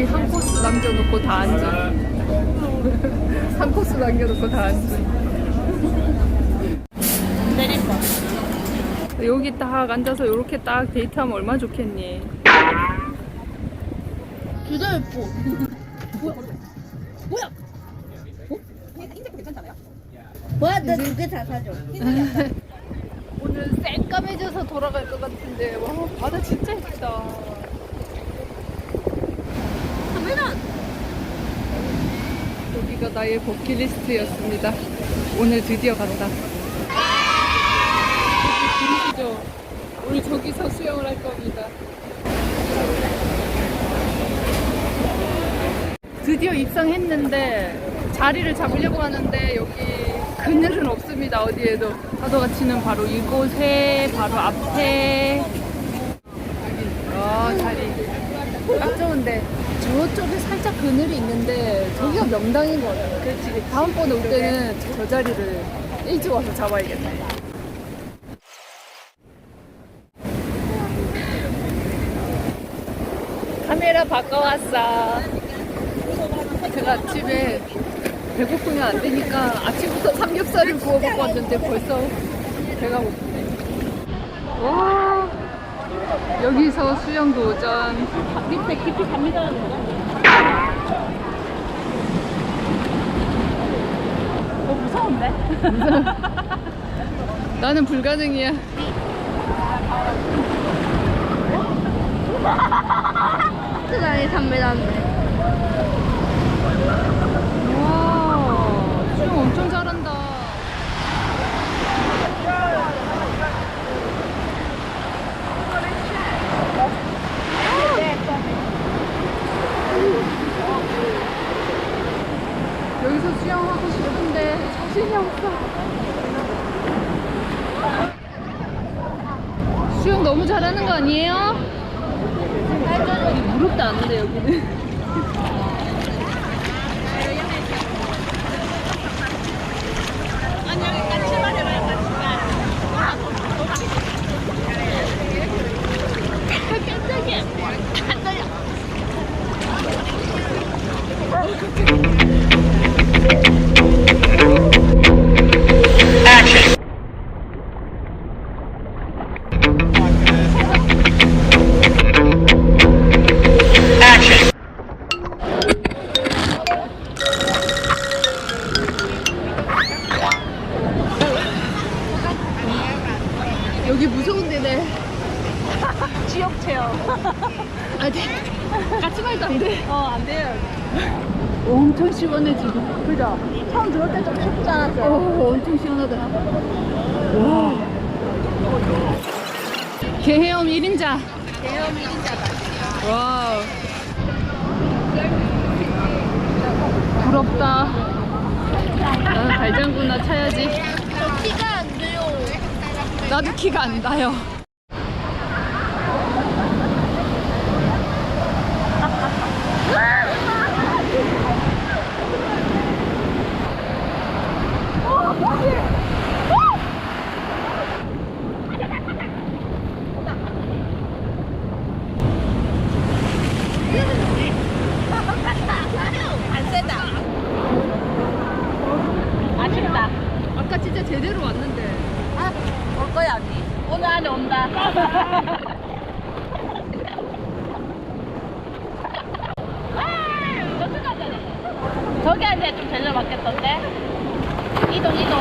여기 한 코스 남겨놓고 다 앉아. 한 코스 남겨놓고 다 앉아. 내릴까? 여기 딱 앉아서 이렇게 딱 데이트하면 얼마나 좋겠니? 둘다 예뻐. 뭐야? 나두개다 사줘. 오늘 쌩까매져서 돌아갈 것 같은데 와 바다 진짜 예쁘다. 카메라. 여기가 나의 버킷리스트였습니다. 오늘 드디어 간다. 보이시죠? 우리 저기서 수영을 할 겁니다. 드디어 입성했는데 자리를 잡으려고 하는데 여기 그늘은 없습니다. 어디에도 파도가 치는 바로 이곳에 바로 앞에 아 자리 딱 좋은데 저쪽에 살짝 그늘이 있는데 저기가 명당인 것 같아요. 그렇지. 다음번에 올 때는 저 자리를 일찍 와서 잡아야겠네. 카메라 바꿔왔어. 제가 아침에 배고프면 안 되니까 아침부터 삼겹살을 구워 먹고 왔는데 벌써 배가 고프네. 와, 여기서 수영 도전. 밑에 깊이 3m. 어, 무서운데? 나는 불가능이야. 수당이 3m인데. 와, 수영 엄청 잘한다. 여기서 수영하고 싶은데 자신이 없어. 수영 너무 잘하는 거 아니에요? 무릎도 안 돼, 여기는. 여기 이. 어, 안 돼요. 엄청 시원해, 지금. 그죠? 처음 들어올 때 좀 춥지 어, 않았어요? 엄청 시원하다. 와. 개헤엄 1인자. 대형 1인자다. 와우. 부럽다. 나는 발장구나 차야지. 저 키가 안 돼요. 나도 키가 안 닿아요. 안 세다. 아쉽다. 아까 진짜 제대로 왔는데. 아, 올 거야, 언니. 오늘 안에 온다. 저기 앉아 좀 데려받겠던데? 이동, 이동.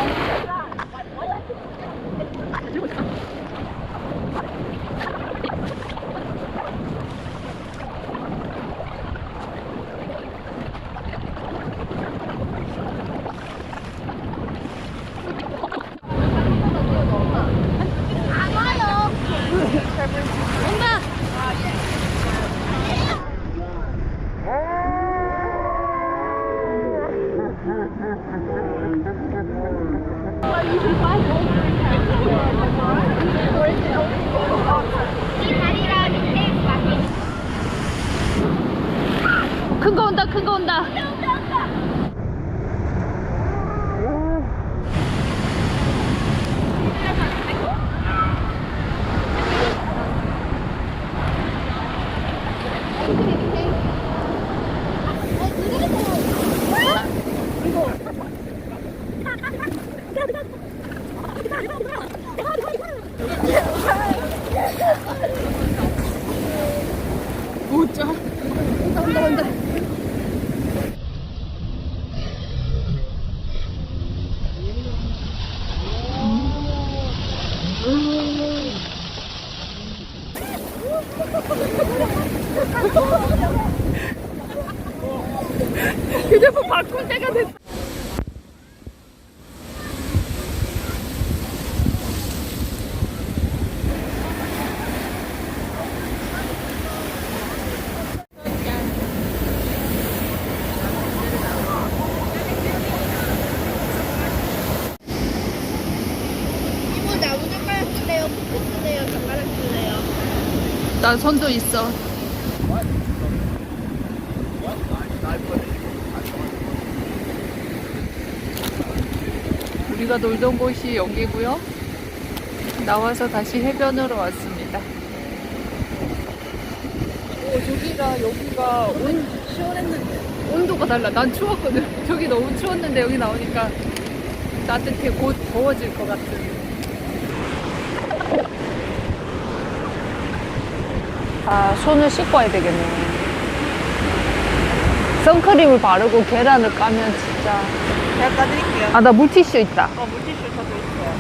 안 와요. 온다. 큰 거 온다, 큰 거 온다. れだった 나 손도 있어. 우리가 놀던 곳이 여기고요. 나와서 다시 해변으로 왔습니다. 오 저기가 여기가 온 시원했는데. 온도가 달라. 난 추웠거든. 저기 너무 추웠는데 여기 나오니까 따뜻해. 곧 더워질 것 같은 아, 손을 씻고 와야 되겠네. 선크림을 바르고 계란을 까면 진짜. 제가 까드릴게요. 아, 나 물티슈 있다. 어, 물티슈 저도 있어요.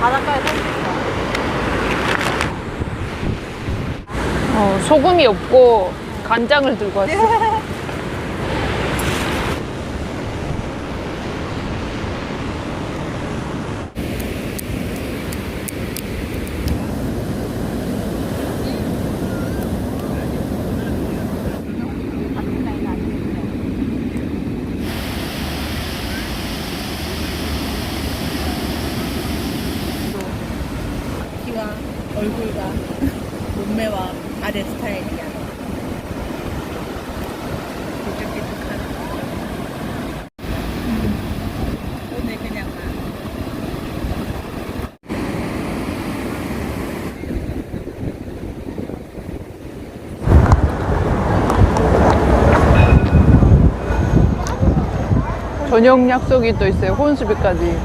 바닷가에 살수 있어. 어, 소금이 없고 간장을 들고 왔어. 키와 얼굴과 몸매와 발의 스타일이야. 나. 저녁 약속이 또 있어요. 혼수비까지.